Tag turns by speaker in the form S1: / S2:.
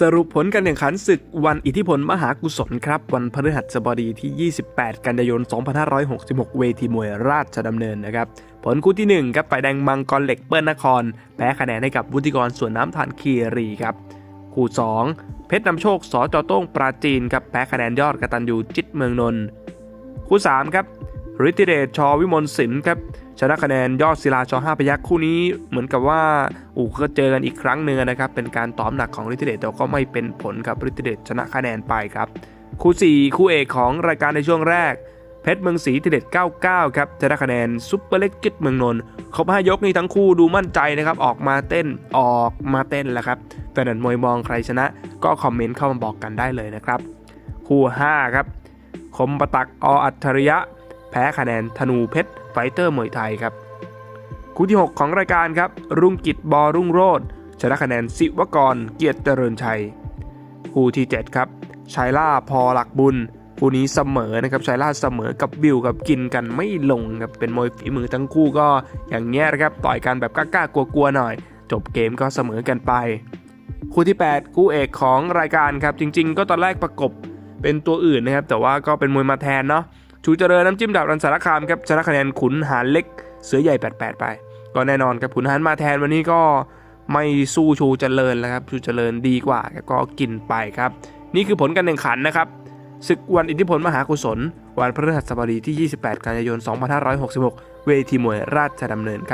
S1: สรุปผลการแข่งขันศึกวันอิทธิพลมหากุศลครับ วันพฤหัสบดีที่ 28 กันยายน 2566 เวทีมวยราชดำเนินนะครับ ผลคู่ที่ 1 ครับฝ่ายแดงมังกรเหล็กเปิ้ลนคร แพ้คะแนนให้กับวุฒิกรส่วนน้ำทานคีรีครับ คู่ 2 เพชรนำโชคสจโต้งปราจีนครับแพ้คะแนนยอดกระตันยูจิตเมืองนนท์คู่ 3 ครับ ฤทธิเดชชวิมลสินครับชนะคะแนนยอดศิลาชห้าพยักคู่นี้เหมือนกับว่าอูก็เจอกันอีกครั้งหนึ่งนะครับ เป็นการตอมหนักของฤทธิเดชแต่ก็ไม่เป็นผลครับฤทธิเดชชนะคะแนนไปครับ คู่ 4 คู่เอกของรายการในช่วงแรก เพชรเมืองศรีทีเด็ด 99 ครับชนะคะแนนซุปเปอร์เล็กกิตเมืองนนท์ครบ5ยกนี้ทั้งคู่ดูมั่นใจนะครับออกมาเต้นออกมาเต้นแล้วครับแฟนมวยมองใครชนะ ก็คอมเมนต์เข้ามาบอกกันได้เลยนะครับคู่5ครับคมประตักออัจฉริยะ พ้คะแนนธนูเพชรไฟเตอร์มวยไทยครับคู่ที่ 6 ของรายการครับ รุ่งกิจบอรุ่งโรดชนะคะแนนสิวกร เกียรติเจริญชัย คู่ที่ 7 ครับชายล่าพอหลักบุญคู่นี้เสมอนะครับชายล่าเสมอกับบิวกับกินกันไม่ลงครับเป็นมวยฝีมือทั้งคู่ก็อย่างเงี้ยนะครับต่อยกันแบบกล้าๆกลัวๆหน่อย จบเกมก็เสมอกันไป คู่ที่ 8 คู่เอกของรายการครับจริง ๆ ก็ตอนแรกประกบเป็นตัวอื่นนะครับแต่ว่าก็เป็นมวยมาแทนเนาะ ชูเจริญน้ำจิ้มดาบรันสารคามครับชนะคะแนนขุนหารเล็กเสือใหญ่ 88 ไป ก็แน่นอนครับขุนหารมาแทนวันนี้ก็ไม่สู้ชูเจริญแล้วครับชูเจริญดีกว่าก็กินไปครับ นี่คือผลการแข่งขันนะครับศึกวันอิทธิพลมหากุศล วันพฤหัสบดีที่ 28 กันยายน 2566 เวทีมวยราชดำเนินครับ